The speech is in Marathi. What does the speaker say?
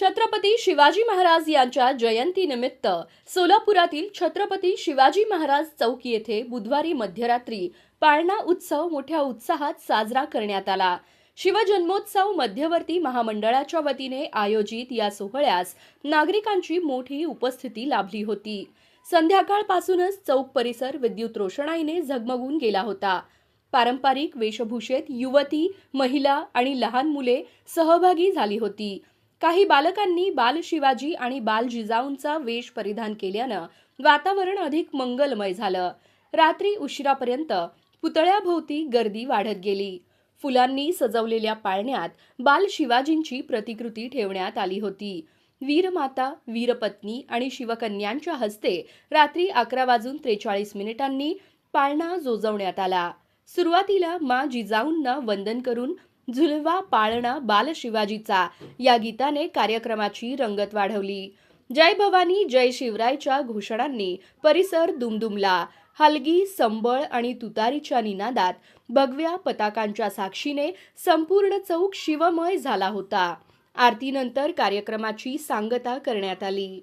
छत्रपती शिवाजी महाराज यांच्या जयंतीनिमित्त सोलापुरातील छत्रपती शिवाजी महाराज चौक येथे बुधवारी मध्यरात्री पाळणा उत्सव मोठ्या उत्साहात साजरा करण्यात आला. शिवजन्मोत्सव मध्यवर्ती महामंडळाच्या वतीने आयोजित या सोहळ्यास नागरिकांची मोठी उपस्थिती लाभली होती. संध्याकाळपासूनच चौक परिसर विद्युत रोषणाईने झगमगून गेला होता. पारंपरिक वेशभूषेत युवती महिला आणि लहान मुले सहभागी झाली होती. काही बालकांनी बाल शिवाजी आणि बाल जिजाऊंचा वेश परिधान केल्यानं वातावरण अधिक मंगलमय झालं. रात्री उशिरापर्यंत पुतळ्याभोवती गर्दी वाढत गेली. फुलांनी सजवलेल्या पाळण्यात बाल शिवाजींची प्रतिकृती ठेवण्यात आली होती. वीरमाता वीरपत्नी आणि शिवकन्यांच्या हस्ते रात्री अकरा वाजून त्रेचाळीस मिनिटांनी पाळणा जोजवण्यात आला. सुरुवातीला मा जिजाऊंना वंदन करून झुलवा पाळणा बाल शिवाजीचा या गीताने कार्यक्रमाची रंगत वाढवली. जय भवानी जय शिवरायच्या घोषणांनी परिसर दुमदुमला. हलगी संबळ आणि तुतारीच्या निनादात भगव्या पताकांच्या साक्षीने संपूर्ण चौक शिवमय झाला होता. आरतीनंतर कार्यक्रमाची सांगता करण्यात आली.